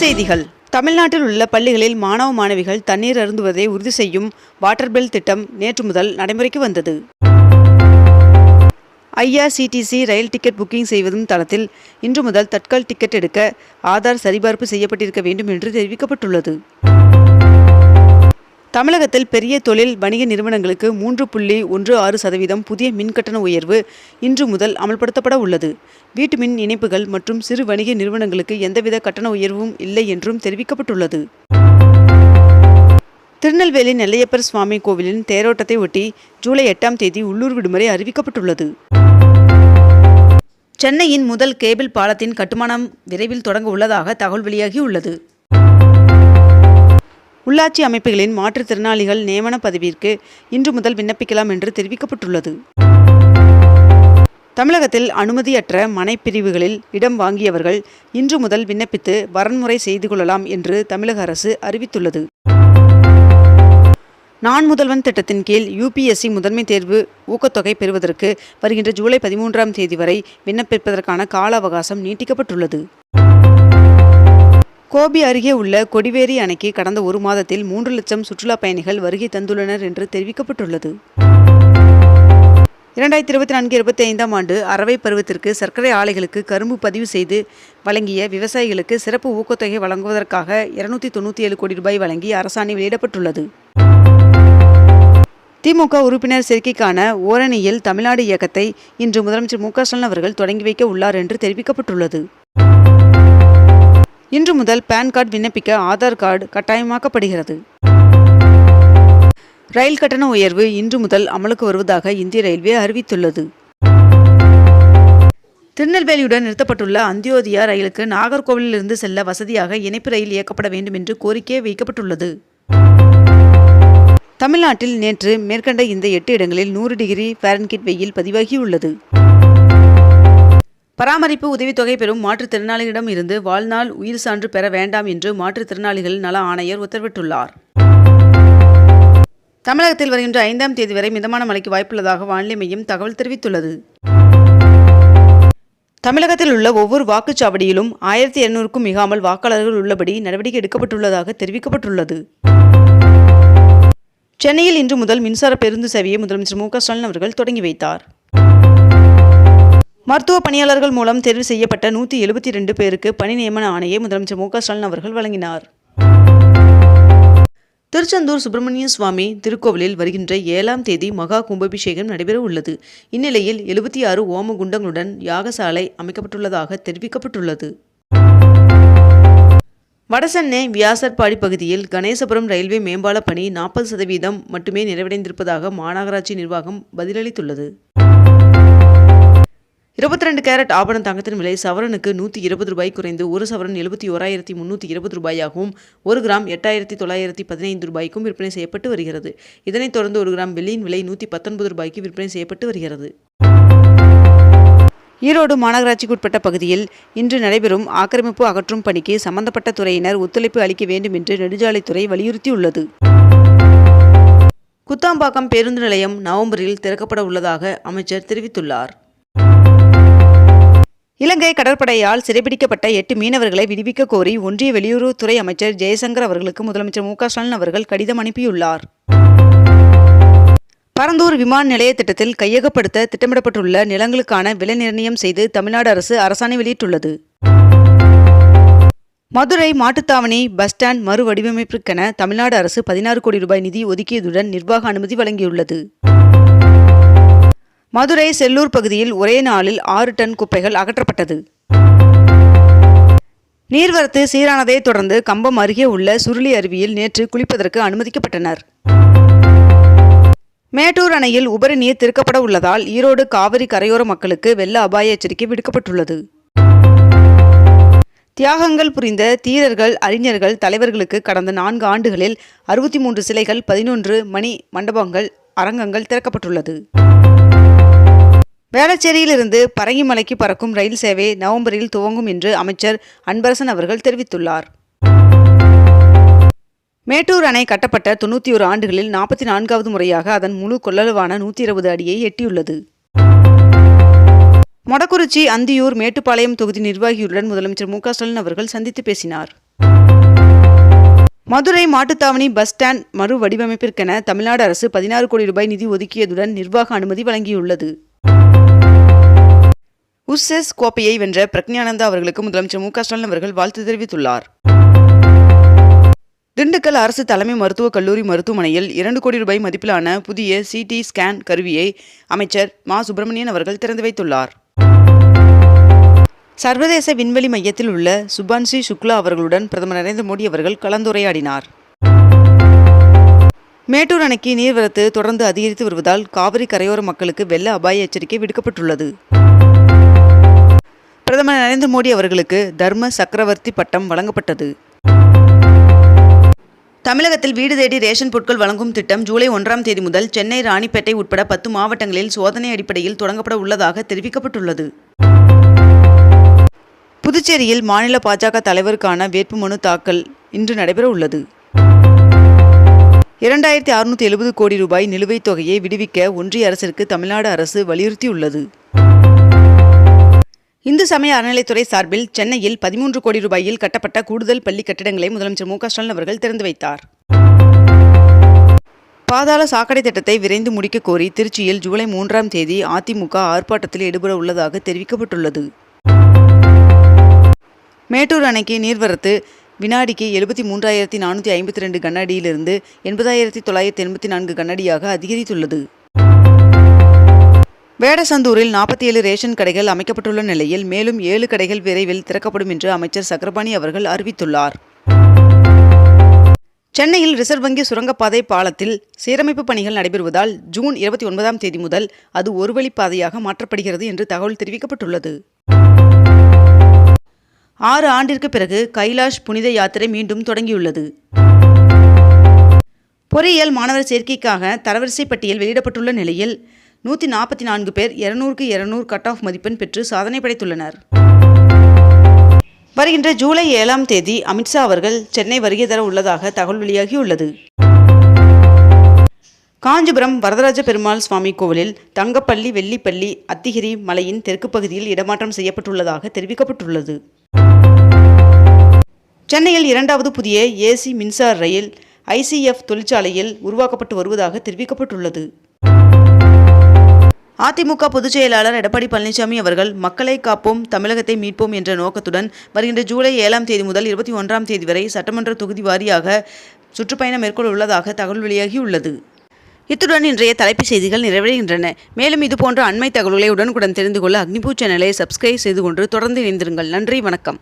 செய்திகள். தமிழ்நாட்டில் உள்ள பள்ளிகளில் மாணவ மாணவிகள் தண்ணீர் அருந்துவதை உறுதி செய்யும் வாட்டர் பெல் திட்டம் நேற்று முதல் நடைமுறைக்கு வந்தது. ஐஆர்சிடிசி ரயில் டிக்கெட் புக்கிங் செய்வதும் தளத்தில் இன்று முதல் தட்கல் டிக்கெட் எடுக்க ஆதார் சரிபார்ப்பு செய்யப்பட்டிருக்க வேண்டும் என்று தெரிவிக்கப்பட்டுள்ளது. தமிழகத்தில் பெரிய தொழில் வணிக நிறுவனங்களுக்கு மூன்று புள்ளி ஒன்று ஆறு சதவீதம் புதிய மின் கட்டண உயர்வு இன்று முதல் அமல்படுத்தப்பட உள்ளது. வீட்டு மின் இணைப்புகள் மற்றும் சிறு வணிக நிறுவனங்களுக்கு எந்தவித கட்டண உயர்வும் இல்லை என்றும் தெரிவிக்கப்பட்டுள்ளது. திருநெல்வேலி நெல்லையப்பர் சுவாமி கோவிலின் தேரோட்டத்தை ஒட்டி ஜூலை எட்டாம் தேதி உள்ளூர் விடுமுறை அறிவிக்கப்பட்டுள்ளது. சென்னையின் முதல் கேபிள் பாலத்தின் கட்டுமானம் விரைவில் தொடங்க உள்ளதாக தகவல் வெளியாகியுள்ளது. உள்ளாட்சி அமைப்புகளின் மாற்றுத்திறனாளிகள் நியமன பதவிற்கு இன்று முதல் விண்ணப்பிக்கலாம் என்று தெரிவிக்கப்பட்டுள்ளது. தமிழகத்தில் அனுமதியற்ற மனைப்பிரிவுகளில் இடம் வாங்கியவர்கள் இன்று முதல் விண்ணப்பித்து வரன்முறை செய்து கொள்ளலாம் என்று தமிழக அரசு அறிவித்துள்ளது. நான் முதல்வன் திட்டத்தின் கீழ் யூபிஎஸ்சி முதன்மை தேர்வு ஊக்கத்தொகை பெறுவதற்கு வருகின்ற ஜூலை பதிமூன்றாம் தேதி வரை விண்ணப்பிப்பதற்கான கால அவகாசம் நீட்டிக்கப்பட்டுள்ளது. கோபி அருகே உள்ள கொடிவேரி அணைக்கு கடந்த ஒரு மாதத்தில் மூன்று லட்சம் சுற்றுலா பயணிகள் வருகை தந்துள்ளனர் என்று தெரிவிக்கப்பட்டுள்ளது. இரண்டாயிரத்தி இருபத்தி நான்கு இருபத்தி ஐந்தாம் ஆண்டு அறவை பருவத்திற்கு சர்க்கரை ஆலைகளுக்கு கரும்பு பதிவு செய்து வழங்கிய விவசாயிகளுக்கு சிறப்பு ஊக்கத்தொகை வழங்குவதற்காக இருநூத்தி தொண்ணூற்றி ஏழு கோடி ரூபாய் வழங்கி அரசாணை வெளியிடப்பட்டுள்ளது. திமுக உறுப்பினர் சேர்க்கைக்கான ஓரணியில் தமிழ்நாடு இயக்கத்தை இன்று முதலமைச்சர் மு க ஸ்டாலின் அவர்கள் தொடங்கி வைக்க உள்ளார் என்று தெரிவிக்கப்பட்டுள்ளது. இன்று முதல் பான் கார்டு விண்ணப்பிக்க ஆதார் கார்டு கட்டாயமாக்கப்படுகிறது. ரயில் கட்டண உயர்வு இன்று முதல் அமலுக்கு வருவதாக இந்திய ரயில்வே அறிவித்துள்ளது. திருநெல்வேலியுடன் நிறுத்தப்பட்டுள்ள அந்தியோதயா ரயிலுக்கு நாகர்கோவிலிருந்து செல்ல வசதியாக இணைப்பு ரயில் இயக்கப்பட வேண்டும் என்று கோரிக்கை வைக்கப்பட்டுள்ளது. தமிழ்நாட்டில் நேற்று மேற்கண்ட இந்த எட்டு இடங்களில் நூறு டிகிரி ஃபாரன்கிட் வெயில் பதிவாகியுள்ளது. பராமரிப்பு உதவித்தொகை பெறும் மாற்றுத்திறனாளிகளிடம் இருந்து வாழ்நாள் உயிர் சான்று பெற வேண்டாம் என்று மாற்றுத்திறனாளிகள் நல ஆணையர் உத்தரவிட்டுள்ளார். தமிழகத்தில் வருகின்ற ஐந்தாம் தேதி வரை மிதமான மழைக்கு வாய்ப்புள்ளதாக வானிலை மையம் தகவல் தெரிவித்துள்ளது. தமிழகத்தில் உள்ள ஒவ்வொரு வாக்குச்சாவடியிலும் ஆயிரத்தி இருநூறுக்கும் மிகாமல் வாக்காளர்கள் உள்ளபடி நடவடிக்கை எடுக்கப்பட்டுள்ளதாக தெரிவிக்கப்பட்டுள்ளது. சென்னையில் இன்று முதல் மின்சார பேருந்து சேவையை முதலமைச்சர் மு க ஸ்டாலின் அவர்கள் தொடங்கி வைத்தார். மருத்துவ பணியாளர்கள் மூலம் தேர்வு செய்யப்பட்ட நூற்றி எழுபத்தி ரெண்டு பேருக்கு பணி நியமன ஆணையை முதலமைச்சர் மு ஸ்டாலின் அவர்கள் வழங்கினார். திருச்செந்தூர் சுப்பிரமணிய சுவாமி திருக்கோவிலில் வருகின்ற ஏழாம் தேதி மகா கும்பாபிஷேகம் நடைபெற உள்ளது. இந்நிலையில் எழுபத்தி ஆறு ஓம குண்டங்களுடன் யாகசாலை அமைக்கப்பட்டுள்ளதாக தெரிவிக்கப்பட்டுள்ளது. வடசென்னை வியாசர்பாடி பகுதியில் கணேசபுரம் ரயில்வே மேம்பால பணி நாற்பது சதவீதம் மட்டுமே நிறைவடைந்திருப்பதாக மாநகராட்சி நிர்வாகம் பதிலளித்துள்ளது. இருபத்தி ரெண்டு கேரட் ஆபண தங்கத்தின் விலை சவரனுக்கு நூற்றி இருபது ரூபாய் குறைந்து ஒரு சவரன் எழுபத்தி ஓராயிரத்தி முந்நூற்றி இருபது ரூபாயாகவும் ஒரு கிராம் எட்டாயிரத்தி தொள்ளாயிரத்தி பதினைந்து ரூபாய்க்கும் விற்பனை செய்யப்பட்டு வருகிறது. இதனைத் தொடர்ந்து ஒரு கிராம் வெள்ளியின் விலை நூற்றி பத்தொன்பது ரூபாய்க்கு விற்பனை செய்யப்பட்டு வருகிறது. ஈரோடு மாநகராட்சிக்குட்பட்ட பகுதியில் இன்று நடைபெறும் ஆக்கிரமிப்பு அகற்றும் பணிக்கு சம்பந்தப்பட்ட துறையினர் ஒத்துழைப்பு அளிக்க வேண்டும் என்று நெடுஞ்சாலைத்துறை வலியுறுத்தியுள்ளது. குத்தாம்பாக்கம் பேருந்து நிலையம் நவம்பரில் திறக்கப்பட உள்ளதாக அமைச்சர் தெரிவித்துள்ளார். இலங்கை கடற்படையால் சிறைபிடிக்கப்பட்ட எட்டு மீனவர்களை விடுவிக்க கோரி ஒன்றிய வெளியுறவுத்துறை அமைச்சர் ஜெயசங்கர் அவர்களுக்கு முதலமைச்சர் மு ஸ்டாலின் அவர்கள் கடிதம் அனுப்பியுள்ளார். பரந்தூர் விமான நிலைய திட்டத்தில் கையகப்படுத்த திட்டமிடப்பட்டுள்ள நிலங்களுக்கான விலை நிர்ணயம் செய்து தமிழ்நாடு அரசு அரசாணை வெளியிட்டுள்ளது. மதுரை மாட்டுத்தாவணி பஸ் ஸ்டாண்ட் மறுவடிவமைப்பிற்கென தமிழ்நாடு அரசு பதினாறு கோடி ரூபாய் நிதி ஒதுக்கியதுடன் நிர்வாக அனுமதி வழங்கியுள்ளது. மதுரை செல்லூர் பகுதியில் ஒரே நாளில் ஆறு டன் குப்பைகள் அகற்றப்பட்டது. நீர்வரத்து சீரானதை தொடர்ந்து கம்பம் அருகே உள்ள சுருளி அருவியில் நேற்று குளிப்பதற்கு அனுமதிக்கப்பட்டனர். மேட்டூர் அணையில் உபரி நீர் திறக்கப்பட உள்ளதால் ஈரோடு காவிரி கரையோர மக்களுக்கு வெள்ள அபாய எச்சரிக்கை விடுக்கப்பட்டுள்ளது. தியாகங்கள் புரிந்த தீரர்கள் அறிஞர்கள் தலைவர்களுக்கு கடந்த நான்கு ஆண்டுகளில் அறுபத்தி மூன்று சிலைகள் பதினொன்று மணி மண்டபங்கள் அரங்கங்கள் திறக்கப்பட்டுள்ளது. வேளச்சேரியிலிருந்து பரங்கிமலைக்கு பறக்கும் ரயில் சேவை நவம்பரில் துவங்கும் என்று அமைச்சர் அன்பரசன் அவர்கள் தெரிவித்துள்ளார். மேட்டூர் அணை கட்டப்பட்ட தொண்ணூற்றி ஒரு ஆண்டுகளில் நாற்பத்தி நான்காவது முறையாக அதன் முழு கொள்ளளவான நூற்றி இருபது அடியை எட்டியுள்ளது. மொடக்குறிச்சி அந்தியூர் மேட்டுப்பாளையம் தொகுதி நிர்வாகியுடன் முதலமைச்சர் மு ஸ்டாலின் அவர்கள் சந்தித்து பேசினார். மதுரை மாட்டுத்தாவணி பஸ் ஸ்டாண்ட் மறு வடிவமைப்பிற்கென தமிழ்நாடு அரசு பதினாறு கோடி ரூபாய் நிதி ஒதுக்கியதுடன் நிர்வாக அனுமதி வழங்கியுள்ளது. உஸ்ஸெஸ் கோப்பையை வென்ற பிரக்ஞானந்தா அவர்களுக்கு முதலமைச்சர் மு க ஸ்டாலின் அவர்கள் வாழ்த்து தெரிவித்துள்ளார். திண்டுக்கல் அரசு தலைமை மருத்துவக் கல்லூரி மருத்துவமனையில் இரண்டு கோடி ரூபாய் மதிப்பிலான புதிய சிடி ஸ்கேன் கருவியை அமைச்சர் மா சுப்பிரமணியன் அவர்கள் திறந்து வைத்துள்ளார். சர்வதேச விண்வெளி மையத்தில் உள்ள சுபான்சி சுக்லா அவர்களுடன் பிரதமர் நரேந்திர மோடி அவர்கள் கலந்துரையாடினார். மேட்டூர் அணைக்கு நீர்வரத்து தொடர்ந்து அதிகரித்து வருவதால் காவிரி கரையோர மக்களுக்கு வெள்ள அபாய எச்சரிக்கை விடுக்கப்பட்டுள்ளது. பிரதமர் நரேந்திர மோடி அவர்களுக்கு தர்ம சக்கரவர்த்தி பட்டம் வழங்கப்பட்டது. தமிழகத்தில் வீடு தேடி ரேஷன் பொருட்கள் வழங்கும் திட்டம் ஜூலை ஒன்றாம் தேதி முதல் சென்னை ராணிப்பேட்டை உட்பட பத்து மாவட்டங்களில் சோதனை அடிப்படையில் தொடங்கப்பட உள்ளதாக தெரிவிக்கப்பட்டுள்ளது. புதுச்சேரியில் மாநில பாஜக தலைவருக்கான வேட்புமனு தாக்கல் இன்று நடைபெற உள்ளது. இரண்டாயிரத்தி அறுநூத்தி எழுபது கோடி ரூபாய் நிலுவைத் தொகையை விடுவிக்க ஒன்றிய அரசிற்கு தமிழ்நாடு அரசு வலியுறுத்தியுள்ளது. இந்து சமய அறநிலைத்துறை சார்பில் சென்னையில் பதிமூன்று கோடி ரூபாயில் கட்டப்பட்ட கூடுதல் பள்ளி கட்டிடங்களை முதலமைச்சர் மு க ஸ்டாலின் அவர்கள் திறந்து வைத்தார். பாதாள சாக்கடை திட்டத்தை விரைந்து முடிக்க கோரி திருச்சியில் ஜூலை மூன்றாம் தேதி அதிமுக ஆர்ப்பாட்டத்தில் ஈடுபட உள்ளதாக தெரிவிக்கப்பட்டுள்ளது. மேட்டூர் அணைக்கு நீர்வரத்து வினாடிக்கு எழுபத்தி மூன்றாயிரத்தி நானூற்றி ஐம்பத்தி ரெண்டு கண்ணடியிலிருந்து எண்பதாயிரத்தி தொள்ளாயிரத்தி எண்பத்தி நான்கு கண்ணடியாக அதிகரித்துள்ளது. வேடசந்தூரில் நாற்பத்தி ஏழு ரேஷன் கடைகள் அமைக்கப்பட்டுள்ள நிலையில் மேலும் ஏழு கடைகள் விரைவில் திறக்கப்படும் என்று அமைச்சர் சக்கரபாணி அவர்கள் அறிவித்துள்ளார். சென்னையில் ரிசர்வ் வங்கி சுரங்கப்பாதை பாலத்தில் சீரமைப்பு பணிகள் நடைபெறுவதால் ஜூன் இருபத்தி ஒன்பதாம் தேதி முதல் அது ஒரு வழிப்பாதையாக மாற்றப்படுகிறது என்று தகவல் தெரிவிக்கப்பட்டுள்ளது. ஆறு ஆண்டிற்கு பிறகு கைலாஷ் புனித யாத்திரை மீண்டும் தொடங்கியுள்ளது. பொறியியல் மாணவர் சேர்க்கைக்காக தரவரிசை பட்டியல் வெளியிடப்பட்டுள்ள நிலையில் நூற்றி நாற்பத்தி நான்கு பேர் இருநூறுக்கு இருநூறு கட் ஆஃப் மதிப்பெண் பெற்று சாதனை படைத்துள்ளனர். வருகின்ற ஜூலை ஏழாம் தேதி அமித்ஷா அவர்கள் சென்னை வருகை தர உள்ளதாக தகவல் வெளியாகியுள்ளது. காஞ்சிபுரம் வரதராஜ பெருமாள் சுவாமி கோவிலில் தங்கப்பள்ளி வெள்ளிப்பள்ளி அத்திகிரி மலையின் தெற்கு பகுதியில் இடமாற்றம் செய்யப்பட்டுள்ளதாக தெரிவிக்கப்பட்டுள்ளது. சென்னையில் இரண்டாவது புதிய ஏசி மின்சார ரயில் ஐசிஎஃப் தொழிற்சாலையில் உருவாக்கப்பட்டு வருவதாக தெரிவிக்கப்பட்டுள்ளது. அதிமுக பொதுச் செயலாளர் எடப்பாடி பழனிசாமி அவர்கள் மக்களை காப்போம் தமிழகத்தை மீட்போம் என்ற நோக்கத்துடன் வருகின்ற ஜூலை ஏழாம் தேதி முதல் இருபத்தி ஒன்றாம் தேதி வரை சட்டமன்ற தொகுதி வாரியாக சுற்றுப்பயணம் மேற்கொள்ள உள்ளதாக தகவல் வெளியாகியுள்ளது. இத்துடன் இன்றைய தலைப்புச் செய்திகள் நிறைவடைகின்றன. மேலும் இதுபோன்ற அண்மை தகவல்களை உடனுக்குடன் தெரிந்து கொள்ள அக்னிபூ சேனலை சப்ஸ்கிரைப் செய்து கொண்டு தொடர்ந்து இணைந்திருங்கள். நன்றி வணக்கம்.